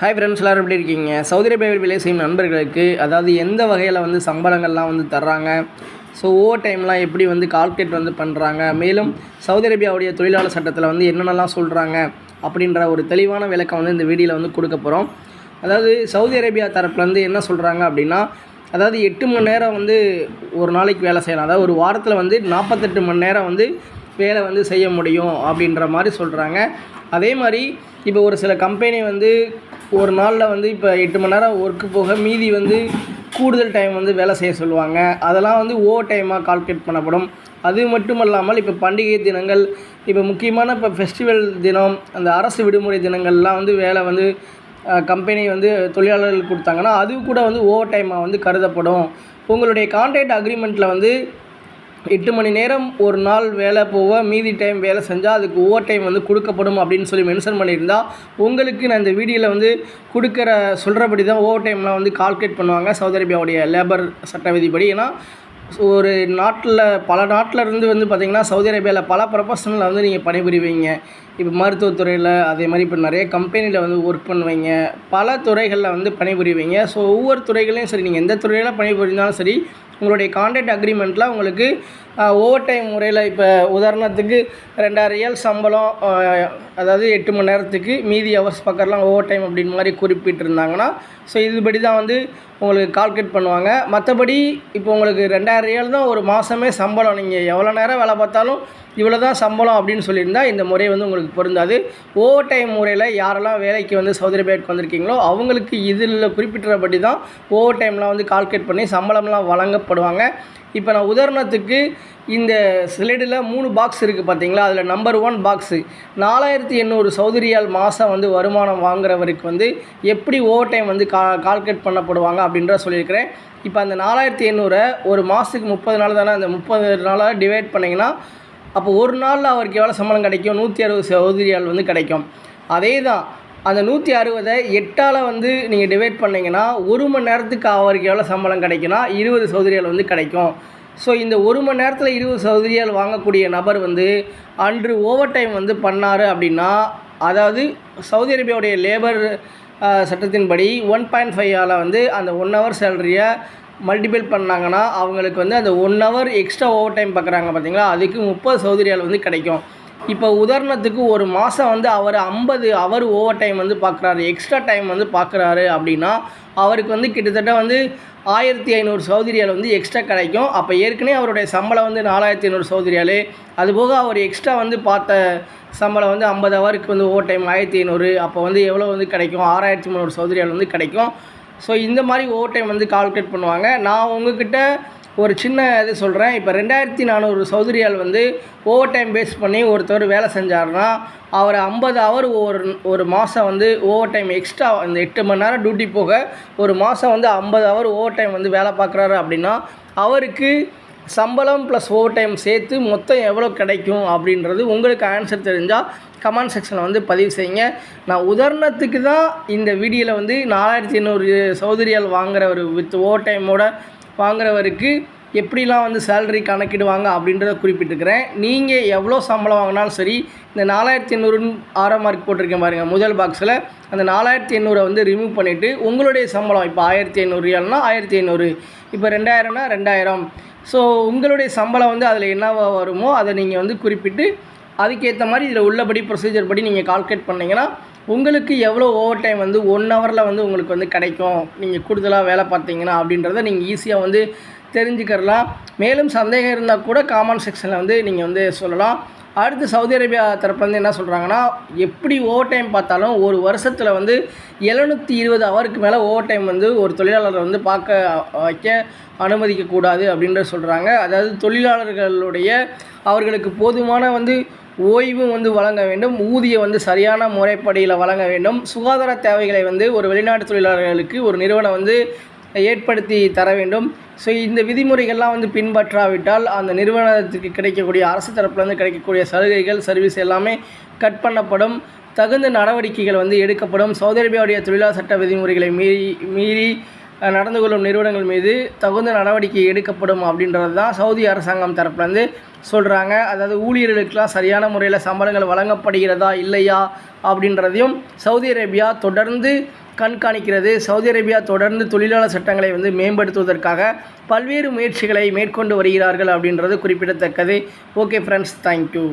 Hi friends எல்லோரும் எப்படி இருக்கீங்க? சவுதி அரேபியாவில் வேலை செய்யும் நண்பர்களுக்கு அதாவது எந்த வகையில் வந்து சம்பளங்கள்லாம் வந்து தர்றாங்க? ஸோ ஓவர் டைம்லாம் எப்படி வந்து கால்குலேட் வந்து பண்ணுறாங்க மேலும் சவுதி அரேபியாவுடைய தொழிலாளர் சட்டத்தில் வந்து என்னென்னலாம் சொல்கிறாங்க அப்படின்ற ஒரு தெளிவான விளக்கம் வந்து இந்த வீடியோவில் வந்து கொடுக்க போகிறோம் அதாவது சவுதி அரேபியா தரப்புலேருந்து என்ன சொல்கிறாங்க அப்படின்னா அதாவது எட்டு மணி நேரம் வந்து ஒரு நாளைக்கு வேலை செய்யலாம். அதாவது ஒரு வாரத்தில் வந்து நாற்பத்தெட்டு மணி நேரம் வந்து வேலை வந்து செய்ய முடியும் அப்படின்ற மாதிரி சொல்கிறாங்க அதே மாதிரி இப்போ ஒரு சில கம்பெனி வந்து ஒரு நாளில் வந்து இப்போ எட்டு மணி நேரம் ஒர்க்கு போக மீதி வந்து கூடுதல் டைம் வந்து வேலை செய்ய சொல்லுவாங்க. அதெல்லாம் வந்து ஓவர் டைமாக கால்குலேட் பண்ணப்படும். அது மட்டும் இல்லாமல் இப்போ பண்டிகை தினங்கள் இப்போ முக்கியமான இப்போ ஃபெஸ்டிவல் தினம் அந்த அரசு விடுமுறை தினங்கள்லாம் வந்து வேலை வந்து கம்பெனி வந்து தொழிலாளர்கள் கொடுத்தாங்கன்னா அது கூட வந்து ஓவர் டைமாக வந்து கருதப்படும். உங்களுடைய கான்ட்ராக்ட் அக்ரிமெண்ட்டில் வந்து எட்டு மணி நேரம் ஒரு நாள் வேலை போக மீதி டைம் வேலை செஞ்சால் அதுக்கு ஓவர் டைம் வந்து கொடுக்கப்படும் அப்படின்னு சொல்லி மென்ஷன் பண்ணியிருந்தா உங்களுக்கு நான் இந்த வீடியோவில் வந்து கொடுக்குற சொல்கிறபடி தான் ஓவர் டைம்லாம் வந்து கால்குலேட் பண்ணுவாங்க சவுதி அரேபியாவுடைய லேபர் சட்ட விதிப்படி. ஏன்னா ஒரு நாட்டில் பல நாட்டில் இருந்து வந்து பார்த்திங்கன்னா சவுதி அரேபியாவில் பல ப்ரொஃபஷனில் வந்து நீங்கள் பணிபுரிவீங்க. இப்போ மருத்துவத்துறையில் அதே மாதிரி இப்போ நிறைய கம்பெனியில் வந்து ஒர்க் பண்ணுவீங்க. பல துறைகளில் வந்து பணிபுரிவீங்க. ஸோ ஒவ்வொரு துறைகளையும் சரி நீங்கள் எந்த துறையில் பணிபுரிந்தாலும் சரி உங்களுடைய கான்ட்ராக்ட் அக்ரிமெண்ட்டில் உங்களுக்கு ஓவர் டைம் முறையில் இப்போ உதாரணத்துக்கு ரெண்டாயிரம் ரியல் சம்பளம் அதாவது எட்டு மணி நேரத்துக்கு மீதி ஹவர்ஸ் பக்கம்லாம் ஓவர் டைம் அப்படின்னு மாதிரி குறிப்பிட்டிருந்தாங்கன்னா ஸோ இதுபடி தான் வந்து உங்களுக்கு கால்குலேட் பண்ணுவாங்க. மற்றபடி இப்போ உங்களுக்கு ரெண்டாயிரம் ரியல் தான் ஒரு மாதமே சம்பளம். நீங்கள் எவ்வளோ நேரம் வேலை பார்த்தாலும் இவ்வளோ தான் சம்பளம் அப்படின்னு சொல்லியிருந்தால் இந்த முறை வந்து உங்களுக்கு பொருந்தாது. ஓவர் டைம் முறையில் யாரெல்லாம் வேலைக்கு வந்து சவுதி அரேபியாவுக்கு வந்திருக்கீங்களோ அவங்களுக்கு இதில் குறிப்பிட்டபடி தான் ஓவர் டைம்லாம் வந்து கால்குலேட் பண்ணி சம்பளம்லாம் வழங்கப்படுவாங்க. இப்போ நான் உதாரணத்துக்கு இந்த ஸ்லைடில் மூணு பாக்ஸ் இருக்குது பார்த்தீங்களா அதில் நம்பர் ஒன் பாக்ஸு நாலாயிரத்தி எண்ணூறு சௌதரியால் மாதம் வந்து வருமானம் வாங்குறவருக்கு வந்து எப்படி ஓவர் டைம் வந்து கா கால்குலேட் பண்ணப்படுவாங்க அப்படின்றத சொல்லியிருக்கிறேன். இப்போ அந்த நாலாயிரத்தி எண்ணூறை ஒரு மாதத்துக்கு முப்பது நாள் தானே அந்த முப்பது நாளாக டிவைட் பண்ணிங்கன்னா அப்போ ஒரு நாளில் அவருக்கு எவ்வளோ சம்பளம் கிடைக்கும்? நூற்றி அறுபது சவுதி வந்து கிடைக்கும். அதே தான் அந்த நூற்றி அறுபதை எட்டால் வந்து நீங்கள் டிவைட் பண்ணிங்கன்னா ஒரு மணி நேரத்துக்கு அவருக்கு எவ்வளோ சம்பளம் கிடைக்குன்னா இருபது சவுதி வந்து கிடைக்கும். ஸோ இந்த ஒரு மணி நேரத்தில் இருபது சௌதரியால் வாங்கக்கூடிய நபர் வந்து அன்று ஓவர் டைம் வந்து பண்ணார் அப்படின்னா அதாவது சவுதி அரேபியாவுடைய லேபர் சட்டத்தின்படி ஒன் பாயிண்ட் ஃபைவ் ஃபைவால் வந்து அந்த ஒன் ஹவர் சேலரியை மல்டிபிள் பண்ணாங்கன்னா அவங்களுக்கு வந்து அந்த one hour extra overtime பார்க்குறாங்க பார்த்தீங்களா அதுக்கு முப்பது சௌதரியால் வந்து கிடைக்கும். இப்போ உதாரணத்துக்கு ஒரு மாதம் வந்து அவர் ஐம்பது அவர் ஓவர் டைம் வந்து பார்க்குறாரு. எக்ஸ்ட்ரா டைம் வந்து பார்க்குறாரு அப்படின்னா அவருக்கு வந்து கிட்டத்தட்ட வந்து ஆயிரத்தி ஐநூறு சௌதரியால் வந்து எக்ஸ்ட்ரா கிடைக்கும். அப்போ ஏற்கனவே அவருடைய சம்பளம் வந்து நாலாயிரத்தி ஐநூறு சௌதரியால் அதுபோக அவர் எக்ஸ்ட்ரா வந்து பார்த்த சம்பளம் வந்து ஐம்பது ஹவருக்கு வந்து ஓவர் டைம் ஆயிரத்தி ஐநூறு. அப்போ வந்து எவ்வளோ வந்து கிடைக்கும்? ஆறாயிரத்தி முந்நூறு சௌதரியால் வந்து கிடைக்கும். ஸோ இந்த மாதிரி ஓவர் டைம் வந்து கால்குலேட் பண்ணுவாங்க. நான் உங்ககிட்ட ஒரு சின்ன இது சொல்கிறேன் இப்போ ரெண்டாயிரத்தி நானூறு சௌதரியால் வந்து ஓவர் டைம் பேஸ் பண்ணி ஒருத்தர் வேலை செஞ்சாருன்னா அவர் ஐம்பது ஹவர் ஒரு ஒரு மாதம் வந்து ஓவர் டைம் எக்ஸ்ட்ரா இந்த எட்டு மணி நேரம் டியூட்டி போக ஒரு மாதம் வந்து ஐம்பது ஹவர் ஓவர் டைம் வந்து வேலை பார்க்குறாரு அப்படின்னா அவருக்கு சம்பளம் ப்ளஸ் ஓவர் டைம் சேர்த்து மொத்தம் எவ்வளோ கிடைக்கும் அப்படின்றது உங்களுக்கு ஆன்சர் தெரிஞ்சால் கமெண்ட் செக்ஷனில் வந்து பதிவு செய்யுங்க. நான் உதாரணத்துக்கு தான் இந்த வீடியோவில் வந்து நாலாயிரத்தி எண்ணூறு சௌதரியால் வாங்குறவர் வித் ஓவர் டைமோட வாங்குறவருக்கு எப்படிலாம் வந்து சேலரி கணக்கிடுவாங்க அப்படின்றத குறிப்பிட்டிருக்கிறேன் நீங்கள் எவ்வளோ சம்பளம் வாங்கினாலும் சரி இந்த நாலாயிரத்தி எண்ணூறுன்னு ஆறாம் மார்க் போட்டிருக்கேன் பாருங்கள் முதல் பாக்ஸில் அந்த நாலாயிரத்தி எண்ணூறை வந்து ரிமூவ் பண்ணிவிட்டு உங்களுடைய சம்பளம் இப்போ ஆயிரத்தி ஐநூறு ரியால்னால் ஆயிரத்தி ஐநூறு. இப்போ ரெண்டாயிரம்னா ரெண்டாயிரம். ஸோ உங்களுடைய சம்பளம் வந்து அதில் என்னவாக வருமோ அதை நீங்கள் வந்து குறிப்பிட்டு அதுக்கேற்ற மாதிரி இதில் உள்ளபடி ப்ரொசீஜர் படி நீங்கள் கால்குலேட் பண்ணிங்கன்னா உங்களுக்கு எவ்வளோ ஓவர் டைம் வந்து ஒன் ஹவரில் வந்து உங்களுக்கு வந்து கிடைக்கும். நீங்கள் கூடுதலாக வேலை பார்த்தீங்கன்னா அப்படின்றத நீங்கள் ஈஸியாக வந்து தெரிஞ்சுக்கிறலாம். மேலும் சந்தேகம் இருந்தால் கூட காமெண்ட் செக்ஷனில் வந்து நீங்கள் வந்து சொல்லலாம். அடுத்து சவுதி அரேபியா தரப்புலேருந்து என்ன சொல்கிறாங்கன்னா எப்படி ஓவர் டைம் பார்த்தாலும் ஒரு வருஷத்தில் வந்து எழுநூற்றி இருபது அவருக்கு மேலே ஓவர் டைம் வந்து ஒரு தொழிலாளரை வந்து பார்க்க வைக்க அனுமதிக்கக்கூடாது அப்படின்ற சொல்கிறாங்க அதாவது தொழிலாளர்களுடைய அவர்களுக்கு போதுமான வந்து ஓய்வும் வந்து வழங்க வேண்டும் ஊதியம் வந்து சரியான முறைப்படியில் வழங்க வேண்டும். சுகாதார தேவைகளை வந்து ஒரு வெளிநாட்டு தொழிலாளர்களுக்கு ஒரு நிறுவனம் வந்து ஏற்படுத்தி தர வேண்டும். ஸோ இந்த விதிமுறைகள்லாம் வந்து பின்பற்றாவிட்டால் அந்த நிறுவனத்துக்கு கிடைக்கக்கூடிய அரசு தரப்புலேருந்து கிடைக்கக்கூடிய சலுகைகள் சர்வீஸ் எல்லாமே கட் பண்ணப்படும். தகுந்த நடவடிக்கைகள் வந்து எடுக்கப்படும். சவுதி அரேபியாவுடைய தொழிலாளர் சட்ட விதிமுறைகளை மீறி மீறி நடந்து கொள்ளும் நிறுவனங்கள் மீது தகுந்த நடவடிக்கை எடுக்கப்படும் அப்படின்றது தான் சவுதி அரசாங்கம் தரப்புலேருந்து சொல்கிறாங்க அதாவது ஊழியர்களுக்கெல்லாம் சரியான முறையில் சம்பளங்கள் வழங்கப்படுகிறதா இல்லையா அப்படின்றதையும் சவுதி அரேபியா தொடர்ந்து கண்காணிக்கிறது. சவுதி அரேபியா தொடர்ந்து தொழிலாளர் சட்டங்களை வந்து மேம்படுத்துவதற்காக பல்வேறு முயற்சிகளை மேற்கொண்டு வருகிறார்கள் அப்படின்றது குறிப்பிடத்தக்கது. Okay friends thank you